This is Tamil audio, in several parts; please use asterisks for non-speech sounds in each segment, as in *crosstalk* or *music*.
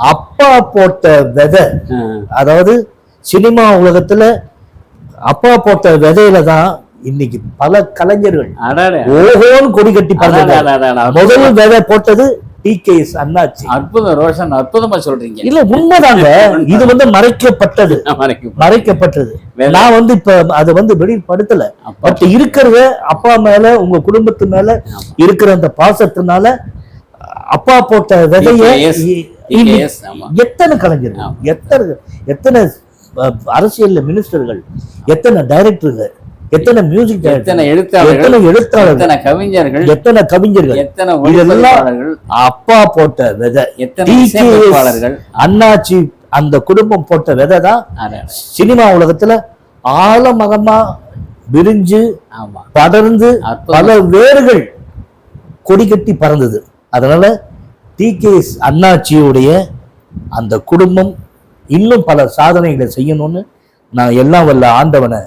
அப்பா போட்ட விதை அதாவது சினிமா உலகத்துல அப்பா போட்ட விதையில தான் இன்னைக்கு பல கலைஞர்கள் ஓஹோன்னு கொடி கட்டி. முதல் விதை போட்டது டி கே எஸ் அண்ணாச்சி. அற்புதம் ரோஷன் அற்புதமா சொல்றீங்க. இல்ல உண்மைதாங்க. இது வந்து மறைக்கப்பட்டது. மறைக்கப்பட்டது. நான் வந்து இப்ப அதை வந்து வெளிப்படுத்தல. பட் இருக்கிறத அப்பா மேல உங்க குடும்பத்து மேல இருக்கிற அந்த பாசத்தினால அப்பா போட்ட விதைய எத்தனை கலைஞர்கள் எத்தனை எத்தனை அஹ், அரசியல்ல மினிஸ்டர்கள் எத்தனை டைரக்டர்கள் எத்தனை மியூசிக் எத்தனை எழுத்தாளர்கள் எத்தனை எழுத்தாளர்கள் எத்தனை கவிஞர்கள் எத்தனை கவிஞர்கள் எத்தனை இதெல்லாம் அப்பா போட்ட விதை. எத்தனை அண்ணாச்சி அந்த குடும்பம் போட்ட விதை தான். சினிமா உலகத்துல ஆழமகமா விரிஞ்சு படர்ந்து. பல வேர்கள் கொடி கட்டி பறந்தது. அதனால டிகேஎஸ் அண்ணாச்சியுடைய அந்த குடும்பம் இன்னும் பல சாதனைகளை செய்யணும்னு நான் எல்லாம் வல்ல ஆண்டவனை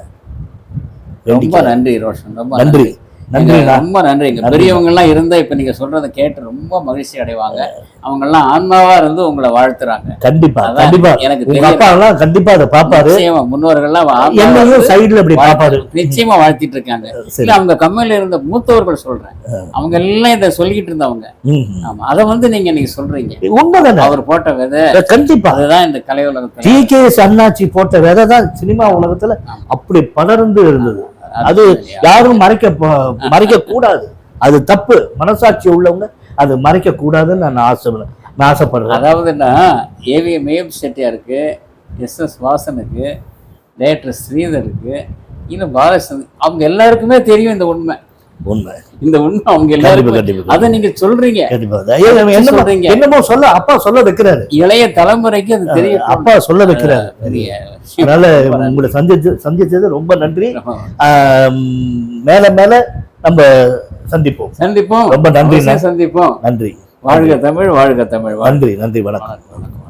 ரொம்ப. நன்றி ரோஷன் ரொம்ப நன்றி நன்றி ரொம்ப நன்றி. இங்க பெரியவங்க எல்லாம் இருந்தா இப்ப நீங்க சொல்றதை கேட்டு ரொம்ப மகிழ்ச்சி அடைவாங்க. அவங்க எல்லாம் ஆன்மாவா இருந்து உங்களை வாழ்த்துறாங்க. கண்டிப்பா கண்டிப்பா. எனக்கு உங்க தெரியல. அப்பா எல்லாம் கண்டிப்பா அதை பாப்பாரு நிச்சயமா முன்னோர்கள்லாம் சைடுல இப்படி பாப்பாரு வாழ்த்து- நிச்சயமா வாழ்த்திட்டு இருக்காங்க. இல்ல அவங்க கம்மியில இருந்த மூத்தவர்கள் சொல்றேன். அவங்க எல்லாம் இதை சொல்லிக்கிட்டு இருந்தவங்க. ஆமா அதை வந்து நீங்க நீங்க சொல்றீங்க. உண்மைதானே? அவர் போட்ட விதை கண்டிப்பா. அதுதான் இந்த கலை உலகத்துல. டிகேஎஸ் அண்ணாச்சி போட்ட விதை தான் சினிமா உலகத்துல அப்படி படர்ந்து இருந்தது. அது யாரும் மறைக்க மறைக்க கூடாது அது தப்பு. மனசாட்சி உள்ளவங்க அது மறைக்க கூடாதுன்னு நான் ஆசை நான் ஆசைப்படுறேன். அதாவதுன்னா ஏவி மேப் செட்டியாருக்கு எஸ் எஸ் வாசனுக்கு டேரக்டர் ஸ்ரீதருக்கு இன்னும் பாலச்சந்திரன் அவங்க எல்லாருக்குமே தெரியும் இந்த உண்மை. உண்மை. இந்த உண்மை அவங்க எல்லாருக்கும் அதை நீங்க சொல்றீங்க. சொல்றீங்க? என்னமோ சொல்ல அப்பா சொல்ல வைக்கிறாரு. இளைய தலைமுறைக்கு அது தெரியும். அப்பா சொல்ல வைக்கிறாரு. அதனால *laughs* உங்களை சந்திச்சு சந்திச்சது ரொம்ப நன்றி. மேல மேல நம்ம சந்திப்போம். சந்திப்போம். ரொம்ப நன்றி. சந்திப்போம். நன்றி. வாழ்க தமிழ் வாழ்க தமிழ். நன்றி நன்றி வணக்கம் வணக்கம்.